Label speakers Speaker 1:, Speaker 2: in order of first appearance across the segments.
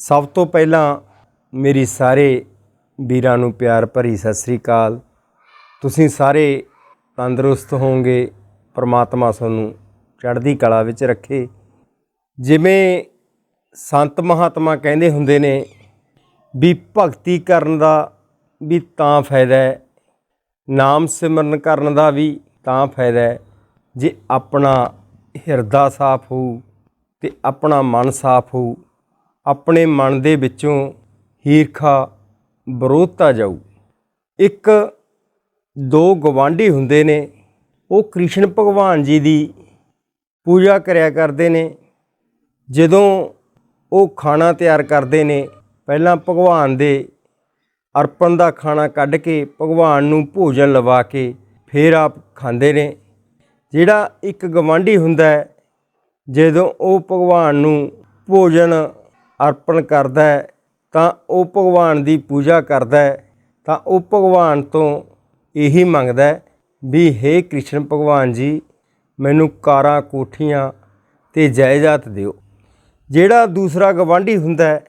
Speaker 1: ਸਭ ਤੋਂ ਪਹਿਲਾਂ ਮੇਰੀ ਸਾਰੇ ਵੀਰਾਂ ਨੂੰ ਪਿਆਰ ਭਰੀ ਸਤਿ ਸ੍ਰੀ ਅਕਾਲ। ਤੁਸੀਂ ਸਾਰੇ ਤੰਦਰੁਸਤ ਹੋਵੋਗੇ, ਪਰਮਾਤਮਾ ਤੁਹਾਨੂੰ ਚੜ੍ਹਦੀ ਕਲਾ ਵਿੱਚ ਰੱਖੇ। ਜਿਵੇਂ ਸੰਤ ਮਹਾਤਮਾ ਕਹਿੰਦੇ ਹੁੰਦੇ ਨੇ ਵੀ ਭਗਤੀ ਕਰਨ ਦਾ ਵੀ ਤਾਂ ਫਾਇਦਾ ਹੈ, ਨਾਮ ਸਿਮਰਨ ਕਰਨ ਦਾ ਵੀ ਤਾਂ ਫਾਇਦਾ ਹੈ। ਜੇ ਆਪਣਾ ਹਿਰਦਾ ਸਾਫ਼ ਹੋਊ ਤੇ ਆਪਣਾ ਮਨ ਸਾਫ਼ ਹੋਊ ਆਪਣੇ ਮਨ ਦੇ ਵਿੱਚੋਂ ਹੀਰਖਾ ਵਿਰੋਧਤਾ ਜਾਊ। ਇੱਕ ਦੋ ਗਵਾਂਢੀ ਹੁੰਦੇ ਨੇ, ਉਹ ਕ੍ਰਿਸ਼ਨ ਭਗਵਾਨ ਜੀ ਦੀ ਪੂਜਾ ਕਰਿਆ ਕਰਦੇ ਨੇ। ਜਦੋਂ ਉਹ ਖਾਣਾ ਤਿਆਰ ਕਰਦੇ ਨੇ, ਪਹਿਲਾਂ ਭਗਵਾਨ ਦੇ ਅਰਪਣ ਦਾ ਖਾਣਾ ਕੱਢ ਕੇ ਭਗਵਾਨ ਨੂੰ ਭੋਜਨ ਲਵਾ ਕੇ ਫਿਰ ਆਪ ਖਾਂਦੇ ਨੇ। ਜਿਹੜਾ ਇੱਕ ਗਵਾਂਢੀ ਹੁੰਦਾ ਹੈ, ਜਦੋਂ ਉਹ ਭਗਵਾਨ ਨੂੰ ਭੋਜਨ ਅਰਪਣ ਕਰਦਾ ਹੈ, ਤਾਂ ਉਹ ਭਗਵਾਨ ਦੀ ਪੂਜਾ ਕਰਦਾ ਹੈ, ਤਾਂ ਉਹ ਭਗਵਾਨ ਤੋਂ ਇਹੀ ਮੰਗਦਾ ਵੀ हे ਕ੍ਰਿਸ਼ਨ ਭਗਵਾਨ ਜੀ, ਮੈਨੂੰ ਕਾਰਾਂ, ਕੋਠੀਆਂ ਤੇ ਜਾਇਦਾਦ ਦਿਓ। ਜਿਹੜਾ ਦੂਸਰਾ ਗਵਾਂਢੀ ਹੁੰਦਾ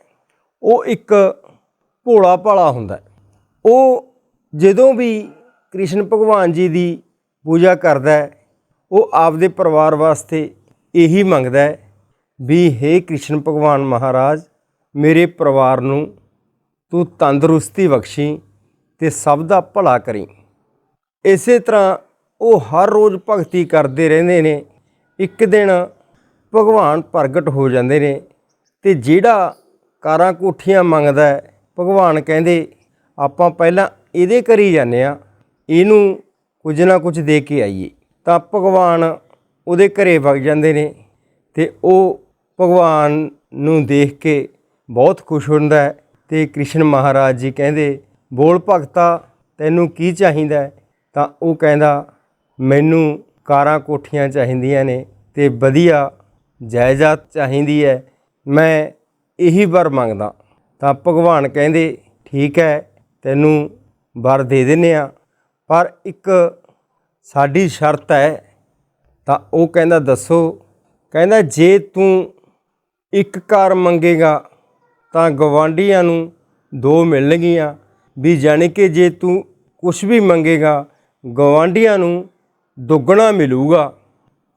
Speaker 1: ਉਹ ਇੱਕ ਭੋਲਾ ਭਾਲਾ ਹੁੰਦਾ ਉਹ ਜਦੋਂ ਵੀ ਕ੍ਰਿਸ਼ਨ ਭਗਵਾਨ ਜੀ ਦੀ ਪੂਜਾ ਕਰਦਾ ਉਹ ਆਪਦੇ ਪਰਿਵਾਰ ਵਾਸਤੇ ਇਹੀ ਮੰਗਦਾ ਹੈ ਵੀ हे ਕ੍ਰਿਸ਼ਨ ਭਗਵਾਨ ਮਹਾਰਾਜ, ਮੇਰੇ ਪਰਿਵਾਰ ਨੂੰ ਤੂੰ ਤੰਦਰੁਸਤੀ ਬਖਸ਼ੀ ਤੇ ਸਭ ਦਾ ਭਲਾ ਕਰੀ। ਇਸੇ ਤਰ੍ਹਾਂ ਉਹ ਹਰ ਰੋਜ਼ ਭਗਤੀ ਕਰਦੇ ਰਹਿੰਦੇ ਨੇ। ਇੱਕ ਦਿਨ ਭਗਵਾਨ ਪ੍ਰਗਟ ਹੋ ਜਾਂਦੇ ਨੇ ਤੇ ਜਿਹੜਾ ਕਾਰਾਂ ਕੋਠੀਆਂ ਮੰਗਦਾ ਭਗਵਾਨ ਕਹਿੰਦੇ, ਆਪਾਂ ਪਹਿਲਾਂ ਇਹਦੇ ਘਰੀ ਜਾਂਦੇ ਆ ਇਹਨੂੰ ਕੁਝ ਨਾ ਕੁਝ ਦੇ ਕੇ ਆਈਏ। ਤਾਂ ਭਗਵਾਨ ਉਹਦੇ ਘਰੇ ਵਗ ਜਾਂਦੇ ਨੇ ਤੇ ਉਹ ਭਗਵਾਨ ਨੂੰ ਦੇਖ ਕੇ ਬਹੁਤ ਖੁਸ਼ ਹੁੰਦਾ ਹੈ ਤੇ ਕ੍ਰਿਸ਼ਨ ਮਹਾਰਾਜ ਜੀ ਕਹਿੰਦੇ, ਬੋਲ ਭਗਤਾ, ਤੈਨੂੰ ਕੀ ਚਾਹੀਦਾ ਤਾਂ ਉਹ ਕਹਿੰਦਾ, ਮੈਨੂੰ ਕਾਰਾਂ ਕੋਠੀਆਂ ਚਾਹੀਦੀਆਂ ਨੇ ਤੇ ਵਧੀਆ ਜਾਇਦਾਦ ਚਾਹੀਦੀ ਹੈ, ਮੈਂ ਇਹੀ ਵਰ ਮੰਗਦਾ। ਤਾਂ ਭਗਵਾਨ ਕਹਿੰਦੇ, ਠੀਕ ਹੈ, ਤੈਨੂੰ ਵਰ ਦੇ ਦਿੰਨੇ ਆ ਪਰ ਇੱਕ ਸਾਡੀ ਸ਼ਰਤ ਹੈ। ਤਾਂ ਉਹ ਕਹਿੰਦਾ, ਦੱਸੋ। ਕਹਿੰਦਾ, ਜੇ ਤੂੰ ਇੱਕ ਘਰ ਮੰਗੇਗਾ ਤਾਂ ਗਵਾਂਢੀਆਂ ਨੂੰ ਦੋ ਮਿਲਣਗੀਆਂ। ਵੀ ਜਾਣੀ ਕਿ ਜੇ ਤੂੰ ਕੁਝ ਵੀ ਮੰਗੇਗਾ ਗਵਾਂਢੀਆਂ ਨੂੰ ਦੁੱਗਣਾ ਮਿਲੂਗਾ।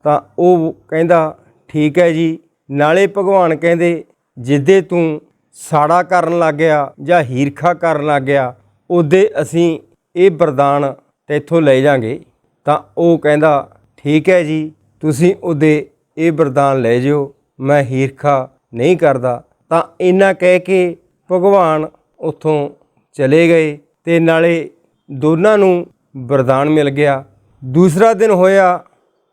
Speaker 1: ਤਾਂ ਉਹ ਕਹਿੰਦਾ, ਠੀਕ ਹੈ ਜੀ। ਨਾਲੇ ਭਗਵਾਨ ਕਹਿੰਦੇ, ਜਿੱਦੇ ਤੂੰ ਸਾੜਾ ਕਰਨ ਲੱਗ ਗਿਆ ਜਾਂ ਹੀਰਖਾ ਕਰਨ ਲੱਗ ਗਿਆ, ਉਹਦੇ ਅਸੀਂ ਇਹ ਵਰਦਾਨ ਤੇਥੋਂ ਲੈ ਜਾਾਂਗੇ। ਤਾਂ ਉਹ ਕਹਿੰਦਾ, ਠੀਕ ਹੈ ਜੀ, ਤੁਸੀਂ ਉਹਦੇ ਇਹ ਵਰਦਾਨ ਲੈ ਜਿਓ। ਮੈਂ ਹੀਰਖਾ ਨਹੀਂ ਕਰਦਾ, ਤਾਂ ਇੰਨਾ ਕਹਿ ਕੇ ਭਗਵਾਨ ਉੱਥੋਂ ਚਲੇ ਗਏ ਤੇ ਨਾਲੇ ਦੋਨਾਂ ਨੂੰ ਵਰਦਾਨ ਮਿਲ ਗਿਆ। ਦੂਸਰਾ ਦਿਨ ਹੋਇਆ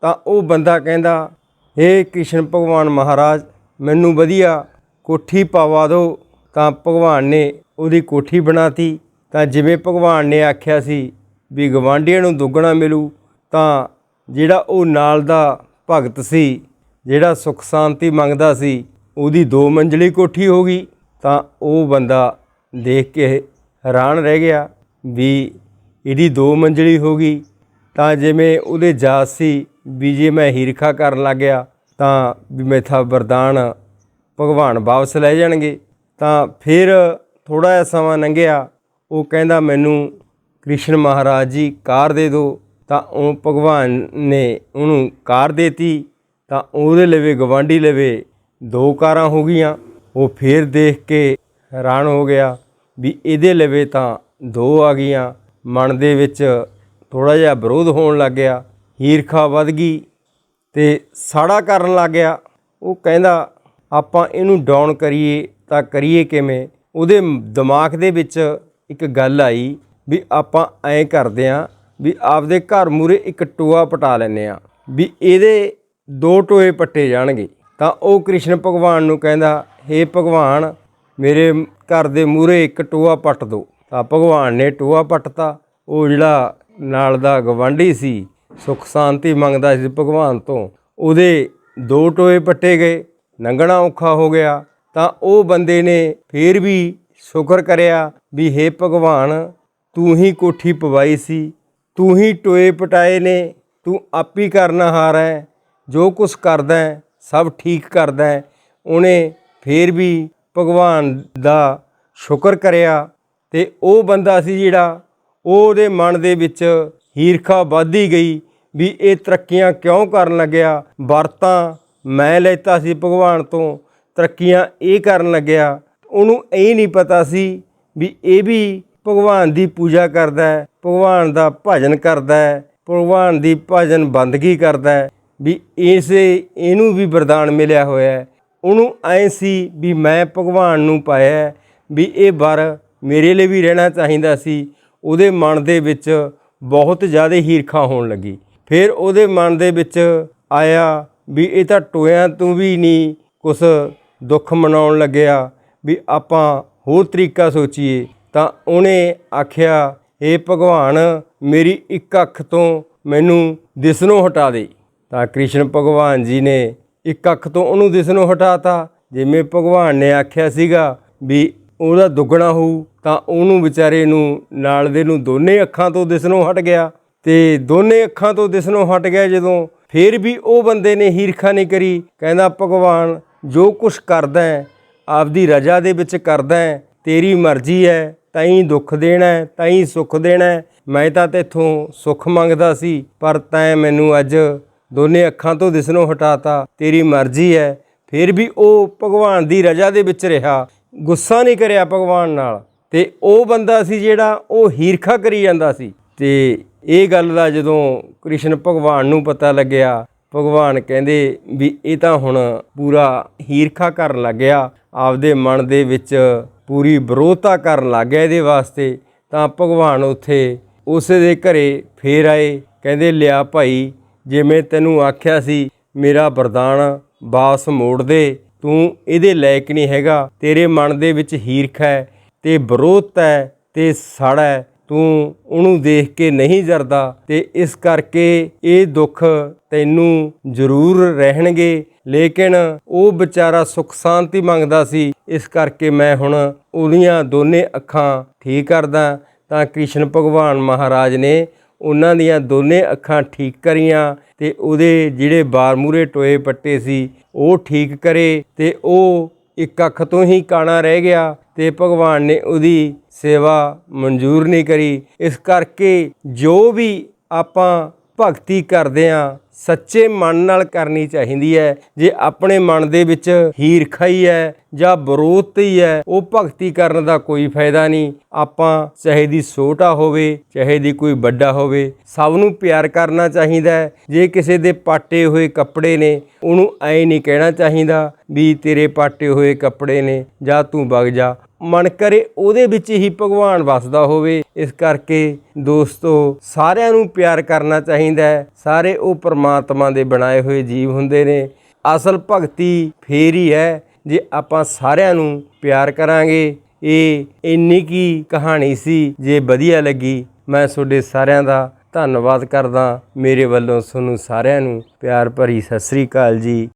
Speaker 1: ਤਾਂ ਉਹ ਬੰਦਾ ਕਹਿੰਦਾ हे ਕ੍ਰਿਸ਼ਨ ਭਗਵਾਨ ਮਹਾਰਾਜ, ਮੈਨੂੰ ਵਧੀਆ ਕੋਠੀ ਪਾਵਾ ਦਿਓ। ਤਾਂ ਭਗਵਾਨ ਨੇ ਉਹਦੀ ਕੋਠੀ ਬਣਾਤੀ। ਤਾਂ ਜਿਵੇਂ ਭਗਵਾਨ ਨੇ ਆਖਿਆ ਸੀ ਵੀ ਗਵਾਂਢੀਆਂ ਨੂੰ ਦੁੱਗਣਾ ਮਿਲੂ, ਤਾਂ ਜਿਹੜਾ ਉਹ ਨਾਲ ਦਾ ਭਗਤ ਸੀ ਜਿਹੜਾ ਸੁਖ ਸ਼ਾਂਤੀ ਮੰਗਦਾ ਸੀ, ਉਹਦੀ ਦੋ ਮੰਜ਼ਲੀ ਕੋਠੀ ਹੋ ਗਈ, ਤਾਂ ਉਹ ਬੰਦਾ ਦੇਖ ਕੇ ਹੈਰਾਨ ਰਹਿ ਗਿਆ ਵੀ ਇਹਦੀ ਦੋ ਮੰਜ਼ਲੀ ਹੋ ਗਈ। ਤਾਂ ਜਿਵੇਂ ਉਹਦੇ ਜਾਤ ਸੀ ਵੀ ਜੇ ਮੈਂ ਹੀਰਖਾ ਕਰਨ ਲੱਗ ਗਿਆ, ਤਾਂ ਵੀ ਮੇਥਾ ਵਰਦਾਨ ਭਗਵਾਨ ਵਾਪਸ ਲੈ ਜਾਣਗੇ। ਤਾਂ ਫਿਰ ਥੋੜਾ ਜਿਹਾ ਸਮਾਂ ਲੰਘਿਆ, ਉਹ ਕਹਿੰਦਾ, ਮੈਨੂੰ ਕ੍ਰਿਸ਼ਨ ਮਹਾਰਾਜ ਜੀ ਕਾਰ ਦੇ ਦਿਓ। ਤਾਂ ਉਹ ਭਗਵਾਨ ਨੇ ਉਹਨੂੰ ਕਾਰ ਦੇਤੀ। ਤਾਂ ਉਹਦੇ ਲਵੇ ਗਵਾਂਢੀ ਲਵੇ ਦੋ ਕਾਰਾਂ ਹੋ ਗਈਆਂ। ਉਹ ਫੇਰ ਦੇਖ ਕੇ ਹੈਰਾਨ ਹੋ ਗਿਆ ਵੀ ਇਹਦੇ ਲਵੇ ਤਾਂ ਦੋ ਆ ਗਈਆਂ। ਮਨ ਦੇ ਵਿੱਚ ਥੋੜਾ ਜਿਹਾ ਵਿਰੋਧ ਹੋਣ ਲੱਗ ਗਿਆ। ਹੀਰਖਾ ਵੱਧ ਗਈ ਤੇ ਸਾੜਾ ਕਰਨ ਲੱਗ ਗਿਆ। ਉਹ ਕਹਿੰਦਾ, ਆਪਾਂ ਇਹਨੂੰ ਡਾਊਨ ਕਰੀਏ ਤਾਂ ਕਰੀਏ ਕਿਵੇਂ? ਉਹਦੇ ਦਿਮਾਗ ਦੇ ਵਿੱਚ ਇੱਕ ਗੱਲ ਆਈ ਵੀ ਆਪਾਂ ਐਂ ਕਰਦੇ ਆਂ ਵੀ ਆਪਦੇ ਘਰ ਮੂਰੇ ਇੱਕ ਟੋਆ ਪਟਾ ਲੈਨੇ ਆ। ਵੀ ਇਹਦੇ ਦੋ ਟੋਏ ਪੱਟੇ ਜਾਣਗੇ। ਤਾਂ ਉਹ ਕ੍ਰਿਸ਼ਨ ਭਗਵਾਨ ਨੂੰ ਕਹਿੰਦਾ हे ਭਗਵਾਨ, ਮੇਰੇ ਘਰ ਦੇ ਮੂਹਰੇ ਇੱਕ ਟੋਆ ਪੱਟ ਦਿਓ ਤਾਂ ਭਗਵਾਨ ਨੇ ਟੋਆ ਪੱਟਤਾ। ਉਹ ਜਿਹੜਾ ਨਾਲ ਦਾ ਗਵਾਂਢੀ ਸੀ, ਸੁਖ ਸ਼ਾਂਤੀ ਮੰਗਦਾ ਸੀ ਭਗਵਾਨ ਤੋਂ, ਉਹਦੇ ਦੋ ਟੋਏ ਪੱਟੇ ਗਏ। ਲੰਘਣਾ ਔਖਾ ਹੋ ਗਿਆ। ਤਾਂ ਉਹ ਬੰਦੇ ਨੇ ਫੇਰ ਵੀ ਸ਼ੁਕਰ ਕਰਿਆ ਵੀ हे ਭਗਵਾਨ, ਤੂੰ ਹੀ ਕੋਠੀ ਪਵਾਈ ਸੀ, ਤੂੰ ਹੀ ਟੋਏ ਪਟਾਏ ਨੇ, ਤੂੰ ਆਪੀ ਕਰਨਾ ਹਾਰ। ਹੈ ਜੋ ਕੁਛ ਕਰਦਾ ਸਭ ਠੀਕ ਕਰਦਾ ਉਹਨੇ ਫੇਰ ਵੀ ਭਗਵਾਨ ਦਾ ਸ਼ੁਕਰ ਕਰਿਆ ਤੇ ਉਹ ਬੰਦਾ ਸੀ ਜਿਹੜਾ ਉਹਦੇ ਮਨ ਦੇ ਵਿੱਚ ਹੀਰਖਾ ਵੱਧਦੀ ਗਈ ਵੀ ਇਹ ਤਰੱਕੀਆਂ ਕਿਉਂ ਕਰਨ ਲੱਗਿਆ? ਵਰਤਾਂ ਮੈਂ ਲੈਤਾ ਸੀ ਭਗਵਾਨ ਤੋਂ, ਤਰੱਕੀਆਂ ਇਹ ਕਰਨ ਲੱਗਿਆ। ਉਹਨੂੰ ਇਹ ਨਹੀਂ ਪਤਾ ਸੀ ਵੀ ਇਹ ਵੀ ਭਗਵਾਨ ਦੀ ਪੂਜਾ ਕਰਦਾ ਹੈ, ਭਗਵਾਨ ਦਾ ਭਜਨ ਕਰਦਾ ਹੈ, ਭਗਵਾਨ ਦੀ ਭਜਨ ਬੰਦਗੀ ਕਰਦਾ ਹੈ। ਵੀ ਇਸੇ, ਇਹਨੂੰ ਵੀ ਵਰਦਾਨ ਮਿਲਿਆ ਹੋਇਆ ਹੈ। ਉਹਨੂੰ ਐ ਸੀ ਵੀ ਮੈਂ ਭਗਵਾਨ ਨੂੰ ਪਾਇਆ ਵੀ ਇਹ ਵਰ ਮੇਰੇ ਲਈ ਵੀ ਰਹਿਣਾ ਚਾਹੀਦਾ ਸੀ। ਉਹਦੇ ਮਨ ਦੇ ਵਿੱਚ ਬਹੁਤ ਜ਼ਿਆਦਾ ਹੀਰਖਾ ਹੋਣ ਲੱਗੀ। ਫਿਰ ਉਹਦੇ ਮਨ ਦੇ ਵਿੱਚ ਆਇਆ ਵੀ ਇਹ ਤਾਂ ਟੋਇਆਂ ਤੋਂ ਵੀ ਨਹੀਂ ਕੁਛ ਦੁੱਖ ਮਨਾਉਣ ਲੱਗਿਆ। ਵੀ ਆਪਾਂ ਹੋਰ ਤਰੀਕਾ ਸੋਚੀਏ ਤਾਂ ਉਹਨੇ ਆਖਿਆ ਏ ਭਗਵਾਨ, ਮੇਰੀ ਇੱਕ ਅੱਖ ਤੋਂ ਮੈਨੂੰ ਦਿਸ ਨੂੰ ਹਟਾ ਦੇ। ਤਾਂ ਕ੍ਰਿਸ਼ਨ ਭਗਵਾਨ ਜੀ ਨੇ ਇੱਕ ਅੱਖ ਤੋਂ ਉਹਨੂੰ ਦਿਸਣੋਂ ਹਟਾਤਾ। ਜਿਵੇਂ ਭਗਵਾਨ ਨੇ ਆਖਿਆ ਸੀਗਾ ਵੀ ਉਹਦਾ ਦੁੱਗਣਾ ਹੋਊ, ਤਾਂ ਉਹਨੂੰ ਵਿਚਾਰੇ ਨੂੰ, ਨਾਲ ਦੇ ਨੂੰ ਦੋਨੇ ਅੱਖਾਂ ਤੋਂ ਦਿਸਣੋਂ ਹਟ ਗਿਆ। ਤੇ ਦੋਨੇ ਅੱਖਾਂ ਤੋਂ ਦਿਸਣੋਂ ਹਟ ਗਿਆ ਜਦੋਂ ਫੇਰ ਵੀ ਉਹ ਬੰਦੇ ਨੇ ਹੀਰਖਾ ਨਹੀਂ ਕਰੀ। ਕਹਿੰਦਾ, ਭਗਵਾਨ, ਜੋ ਕੁਛ ਕਰਦਾ ਹੈ, ਆਪਦੀ ਰਜਾ ਦੇ ਵਿੱਚ ਕਰਦਾ ਹੈ, ਤੇਰੀ ਮਰਜ਼ੀ ਹੈ ਤਾਈਂ ਦੁੱਖ ਦੇਣਾ ਹੈ ਤਾਈਂ ਸੁੱਖ ਦੇਣਾ ਹੈ। ਮੈਂ ਤਾਂ ਤੇਥੋਂ ਸੁੱਖ ਮੰਗਦਾ ਸੀ, ਪਰ ਤੈਂ ਮੈਨੂੰ ਅੱਜ ਦੋਨੇ ਅੱਖਾਂ ਤੋਂ ਦਿਸਣੋਂ ਹਟਾਤਾ। ਤੇਰੀ ਮਰਜ਼ੀ ਹੈ। ਫਿਰ ਵੀ ਉਹ ਭਗਵਾਨ ਦੀ ਰਜਾ ਦੇ ਵਿੱਚ ਰਿਹਾ। ਗੁੱਸਾ ਨਹੀਂ ਕਰਿਆ ਭਗਵਾਨ ਨਾਲ। ਤੇ ਉਹ ਬੰਦਾ ਸੀ ਜਿਹੜਾ ਉਹ ਹੀਰਖਾ ਕਰੀ ਜਾਂਦਾ ਸੀ। ਤੇ ਇਹ ਗੱਲ ਦਾ ਜਦੋਂ ਕ੍ਰਿਸ਼ਨ ਭਗਵਾਨ ਨੂੰ ਪਤਾ ਲੱਗਿਆ, ਭਗਵਾਨ ਕਹਿੰਦੇ ਵੀ ਇਹ ਤਾਂ ਹੁਣ ਪੂਰਾ ਹੀਰਖਾ ਕਰਨ ਲੱਗਿਆ ਆਪਦੇ ਮਨ ਦੇ ਵਿੱਚ ਪੂਰੀ ਵਿਰੋਧਤਾ ਕਰਨ ਲੱਗ ਗਿਆ ਇਹਦੇ ਵਾਸਤੇ। ਤਾਂ ਭਗਵਾਨ ਉੱਥੇ ਉਸੇ ਦੇ ਘਰੇ ਫੇਰ ਆਏ। ਕਹਿੰਦੇ, ਲਿਆ ਭਾਈ ਜਿਵੇਂ ਤੈਨੂੰ ਆਖਿਆ ਸੀ, ਮੇਰਾ ਵਰਦਾਨ ਵਾਪਸ ਮੋੜ ਦੇ। ਤੂੰ ਇਹਦੇ ਲਾਇਕ ਨਹੀਂ ਹੈਗਾ। ਤੇਰੇ ਮਨ ਦੇ ਵਿੱਚ ਹੀਰਖ ਹੈ ਤੇ ਵਿਰੋਧ ਹੈ ਤੇ ਸੜ ਹੈ। ਤੂੰ ਉਹਨੂੰ ਦੇਖ ਕੇ ਨਹੀਂ ਜਰਦਾ ਤੇ ਇਸ ਕਰਕੇ ਇਹ ਦੁੱਖ ਤੈਨੂੰ ਜ਼ਰੂਰ ਰਹਿਣਗੇ। ਲੇਕਿਨ ਉਹ ਵਿਚਾਰਾ ਸੁਖ ਸ਼ਾਂਤੀ ਮੰਗਦਾ ਸੀ। ਇਸ ਕਰਕੇ ਮੈਂ ਹੁਣ ਉਹਦੀਆਂ ਦੋਨੇ ਅੱਖਾਂ ਠੀਕ ਕਰਦਾ ਤਾਂ ਕ੍ਰਿਸ਼ਨ ਭਗਵਾਨ ਮਹਾਰਾਜ ਨੇ ਉਹਨਾਂ ਦੀਆਂ ਦੋਨੇ ਅੱਖਾਂ ਠੀਕ ਕਰੀਆਂ ਤੇ ਉਹਦੇ ਜਿਹੜੇ ਬਾਰ ਮੂਰੇ ਟੋਏ ਪੱਟੇ ਸੀ, ਉਹ ਠੀਕ ਕਰੇ ਤੇ ਉਹ ਇੱਕ ਅੱਖ ਤੋਂ ਹੀ ਕਾਣਾ ਰਹਿ ਗਿਆ ਤੇ ਭਗਵਾਨ ਨੇ ਉਹਦੀ ਸੇਵਾ ਮਨਜ਼ੂਰ ਨਹੀਂ ਕਰੀ। ਇਸ ਕਰਕੇ ਜੋ ਵੀ ਆਪਾਂ ਭਗਤੀ ਕਰਦੇ ਆ ਸੱਚੇ ਮਨ ਨਾਲ ਕਰਨੀ ਚਾਹੀਦੀ ਹੈ। ਜੇ ਆਪਣੇ ਮਨ ਦੇ ਵਿੱਚ ਹੀਰਖਾ ਹੀ ਹੈ ਜਾਂ ਵਿਰੋਧ ਹੀ ਹੈ, ਉਹ ਭਗਤੀ ਕਰਨ ਦਾ ਕੋਈ ਫਾਇਦਾ ਨਹੀਂ। ਆਪਾਂ ਚਾਹੇ ਦੀ ਛੋਟਾ ਹੋਵੇ, ਚਾਹੇ ਦੀ ਕੋਈ ਵੱਡਾ ਹੋਵੇ, ਸਭ ਨੂੰ ਪਿਆਰ ਕਰਨਾ ਚਾਹੀਦਾ ਹੈ। ਜੇ ਕਿਸੇ ਦੇ ਪਾਟੇ ਹੋਏ ਕੱਪੜੇ ਨੇ, ਉਹਨੂੰ ਐ ਨਹੀਂ ਕਹਿਣਾ ਚਾਹੀਦਾ ਵੀ ਤੇਰੇ ਪਾਟੇ ਹੋਏ ਕੱਪੜੇ ਨੇ, ਜਾਂ ਤੂੰ ਵਗ ਜਾ। ਮਨ ਕਰੇ ਉਹਦੇ ਵਿੱਚ ਹੀ ਭਗਵਾਨ ਵਸਦਾ ਹੋਵੇ। ਇਸ ਕਰਕੇ ਦੋਸਤੋ, ਸਾਰਿਆਂ ਨੂੰ ਪਿਆਰ ਕਰਨਾ ਚਾਹੀਦਾ ਹੈ। ਸਾਰੇ ਉਹ ਪਰਮਾਤਮਾ ਦੇ ਬਣਾਏ ਹੋਏ ਜੀਵ ਹੁੰਦੇ ਨੇ। ਅਸਲ ਭਗਤੀ ਫੇਰ ਹੀ ਹੈ ਜੇ ਆਪਾਂ ਸਾਰਿਆਂ ਨੂੰ ਪਿਆਰ ਕਰਾਂਗੇ। ਇਹ ਇੰਨੀ ਕੀ ਕਹਾਣੀ ਸੀ ਜੇ ਵਧੀਆ ਲੱਗੀ। ਮੈਂ ਤੁਹਾਡੇ ਸਾਰਿਆਂ ਦਾ ਧੰਨਵਾਦ ਕਰਦਾ। ਮੇਰੇ ਵੱਲੋਂ ਤੁਹਾਨੂੰ ਸਾਰਿਆਂ ਨੂੰ ਪਿਆਰ ਭਰੀ ਸਤਿ ਸ੍ਰੀ ਅਕਾਲ ਜੀ।